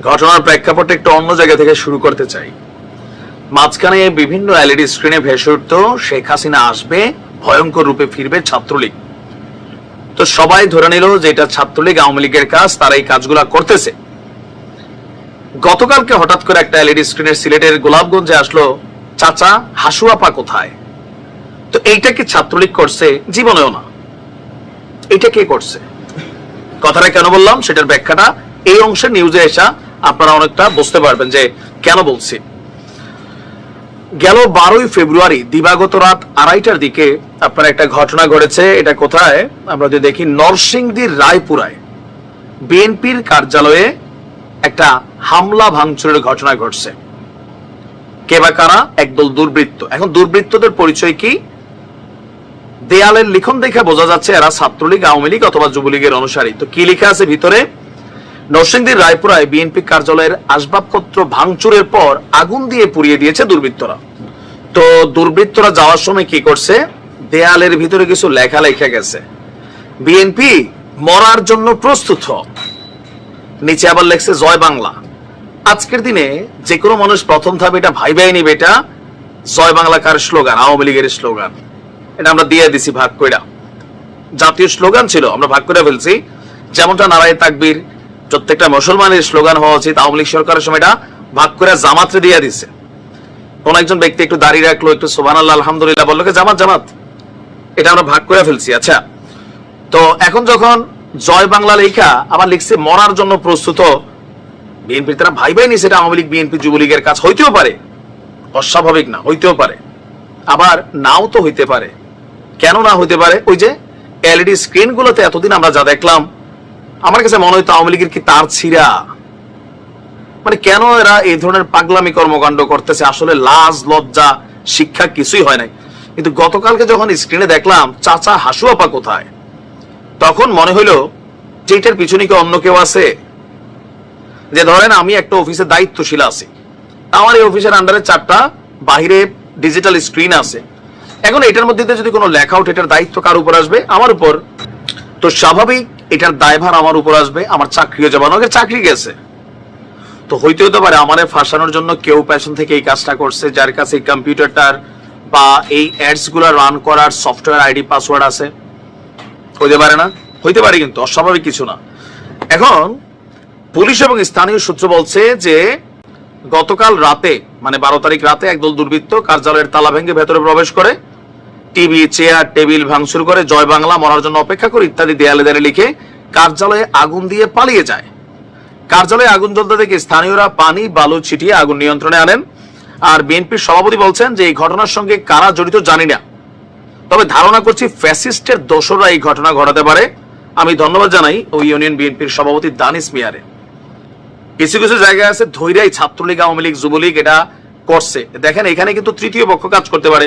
ঘটনার প্রেক্ষাপটে একটু অন্য জায়গা থেকে শুরু করতে চাই। মাঝখানে বিভিন্ন এলইডি স্ক্রিনে ভেসে উঠত, শেখ হাসিনা আসবে, ভয়ঙ্কর রূপে ফিরবে ছাত্রলীগ। তো সবাই ধরে নিল যে এটা ছাত্রলীগ, আওয়ামী লীগের কাজ, তারা এই কাজগুলা করতেছে। গতকালকে হঠাৎ করে একটা এলইডি স্ক্রিনের সিলেটের গোলাপগঞ্জে আসলো, চাচা হাসুয়াপা কোথায়? তো এইটা কি ছাত্রলীগ করছে? জীবনেও না। এটা কে করছে? কথাটা কেন বললাম? সেটার ব্যাখ্যাটা এই অংশের নিউজে এসা আপনারা অনেকটা বুঝতে পারবেন যে কেন বলছি। গেল বারোই ফেব্রুয়ারি, দিবাগত রাত আড়াইটার দিকে আপনার একটা ঘটনা ঘটেছে। এটা কোথায়? আমরা যদি দেখি, নরসিংদীর রায়পুরায় বিএনপির কার্যালয়ে একটা হামলা ভাঙচুরের ঘটনা ঘটছে। কে বা কারা? একদল দুর্বৃত্ত। এখন দুর্বৃত্তদের পরিচয় কি? দেয়ালের লিখন দেখে বোঝা যাচ্ছে এরা ছাত্রলীগ, আওয়ামী লীগ অথবা যুবলীগের অনুসারী। তো কি লেখা আছে ভিতরে? নরসিংদীর রায়পুরায় বিএনপি কার্যালয়ের আসবাবপত্র ভাঙচুরের পর আগুন দিয়ে পুড়িয়ে দিয়েছে দুর্বৃত্তরা। তো দুর্বৃত্তরা যাওয়ার সময় কি করছে? দেয়ালের ভিতরে কিছু লেখা লেখা গেছে। বিএনপি মরার জন্য প্রস্তুত। নিচে আবার লেখছে জয় বাংলা। আজকের দিনে যে কোনো মানুষ প্রথম ধাপ এটা ভাই ভাই নিবে, এটা জয় বাংলা কার স্লোগান, আওয়ামী লীগের স্লোগান। এটা আমরা দিয়ে দিছি ভাগ কইরা। জাতীয় স্লোগান ছিল, আমরা ভাগ করে ফেলছি। যেমনটা নারায় তাকবীর প্রত্যেকটা মুসলমানের স্লোগান হওয়া উচিত। আওয়ামী লীগ সরকারের সময় এটা ভাগ করে জামাতে দিয়ে দিছে। কোন একজন ব্যক্তি একটু দাঁড়িয়ে রাখল, একটু সোবান আল্লাহ আলহামদুলিল্লাহ বলল জামাত জামাত, এটা আমরা ভাগ করে ফেলছি আচ্ছা? তো এখন যখন জয় বাংলা লেখা আবার লিখছে, মরার জন্য প্রস্তুত বিএনপির তারা ভাই ভাই নিছে এটা আওয়ামী লীগ, বিএনপি, যুবলীগের কাজ। হইতেও পারে, অস্বাভাবিক না, হইতেও পারে। আবার নাও তো হইতে পারে। কেন না হইতে পারে? ওই যে এলইডি স্ক্রিন গুলোতে এতদিন আমরা যা দেখলাম আমার কাছে মনে হইতো আওয়ামী লীগের কি তার ছিঁড়া? মানে কেন এরা এই ধরনের পাগলামি কর্মকাণ্ড করতেছে? আসলে লাজ, লজ্জা, শিক্ষা কিছুই হয় নাই। কিন্তু গতকালকে যখন স্ক্রিনে দেখলাম, চাচা হাসুয়াপা কোথায়? তখন মনে হইল যে এটার পিছনে কি অন্য কেউ আছে? যে ধরেন আমি একটা অফিসে দায়িত্বশীল আছি। আমার এই অফিসের আন্ডারে চারটা, বাহিরে ডিজিটাল স্ক্রিন আছে। এখন এটার মধ্যে যদি কোনো লেখা এটার দায়িত্ব কার উপর আসবে? আমার উপর। তো স্বাভাবিক এটার দায়ভার আমার উপর আসবে, আমার চাকরিও যাবে, অনেকের চাকরি গেছে। তো হইতে হতে পারে আমাদের ফাঁসানোর জন্য কেউ পেছন থেকে এই কাজটা করছে, যার কাছে এই কম্পিউটারটার বা এই অ্যাডসগুলা রান করার সফটওয়্যার আইডি পাসওয়ার্ড আছে। হইতে পারে না? হইতে পারে কিন্তু, অস্বাভাবিক কিছু না। এখন, পুলিশ এবং স্থানীয় সূত্র বলছে যে, গতকাল রাতে মানে বারো তারিখ রাতে একদল দুর্বৃত্ত কার্যালয়ের তালা ভেঙে ভেতরে প্রবেশ করে টিভি, চেয়ার, টেবিল ভাঙচুর করে জয় বাংলা, মরার জন্য অপেক্ষা করে ইত্যাদি দেয়ালে দেয়ালে লিখে কার্যালয়ে আগুন দিয়ে পালিয়ে যায়। কার্যালয়ে আগুন জ্বলতে দেখে স্থানীয়রা পানি, বালু ছিটিয়ে আগুন নিয়ন্ত্রণে আনেন। আর বিএনপির সভাপতি বলছেন যে এই ঘটনার সঙ্গে কারা জড়িত জানি না। তবে ধারণা করছি ফ্যাসিস্টের দোসররা এই ঘটনা ঘটাতে পারে। আমি ধন্যবাদ জানাই ওই ইউনিয়ন বিএনপির সভাপতি দানিস মিয়ারে। কিছু কিছু জায়গায় আছে ধৈর্যাই ছাত্রলীগ, আওয়ামী লীগ, যুবলীগ, এটা করছে। দেখেন, এখানে কিন্তু তৃতীয় পক্ষ কাজ করতে পারে।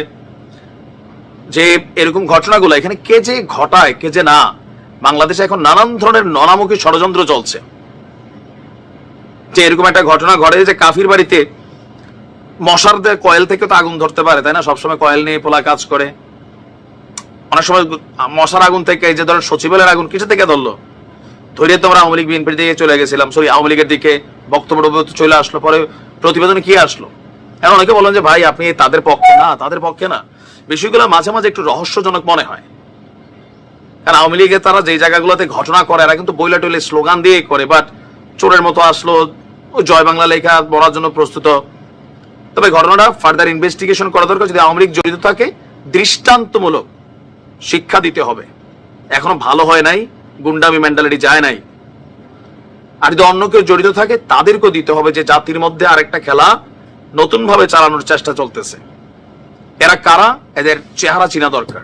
যে এরকম ঘটনাগুলো, এখানে কে যে ঘটায়, কে যে না, বাংলাদেশে এখন নানান ধরনের ননামুখী ষড়যন্ত্র চলছে। যে এরকম একটা ঘটনা ঘটে যে কাফির বাড়িতে মশার কয়েল থেকে তো আগুন ধরতে পারে, তাই না? সবসময় কয়েল নিয়ে পোলা কাজ করে। অনেক সময় মশার আগুন থেকে যে ধরেন সচিবালয়ের আগুন কিছু থেকে ধরলো? ধরে তোমরা আওয়ামী লীগ, বিএনপির দিকে চলে গেছিলাম। সরি, আওয়ামী লীগের দিকে বক্তব্য চলে আসলো, পরে প্রতিবেদনে কি আসলো? এখন অনেকে বলেন যে, ভাই, আপনি তাদের পক্ষে না, তাদের পক্ষে না। বিষয়গুলো মাঝে মাঝে একটু রহস্যজনক মনে হয়। কারণ আওয়ামী লীগের তারা যে জায়গাগুলোতে ঘটনা করে, এরা কিন্তু বইলা টইলে স্লোগান দিয়ে করে বাট চোরের মতো আসলো জয় বাংলা লেখা পড়ার জন্য প্রস্তুত। তবে ঘটনাটা ফার্দার ইনভেস্টিগেশন করা দরকার, যদি আওয়ামী লীগ জড়িত থাকে, দৃষ্টান্তমূলক শিক্ষা দিতে হবে। এখনও ভালো হয় নাই, গুন্ডামি মেন্টালিটি যায় নাই। আর যদি অন্য কেউ জড়িত থাকে, তাদেরকেও দিতে হবে যে, জাতির মধ্যে আরেকটা খেলা নতুন ভাবে চালানোর চেষ্টা চলতেছে। এরা কারা? এদের চেহারা চিনা দরকার।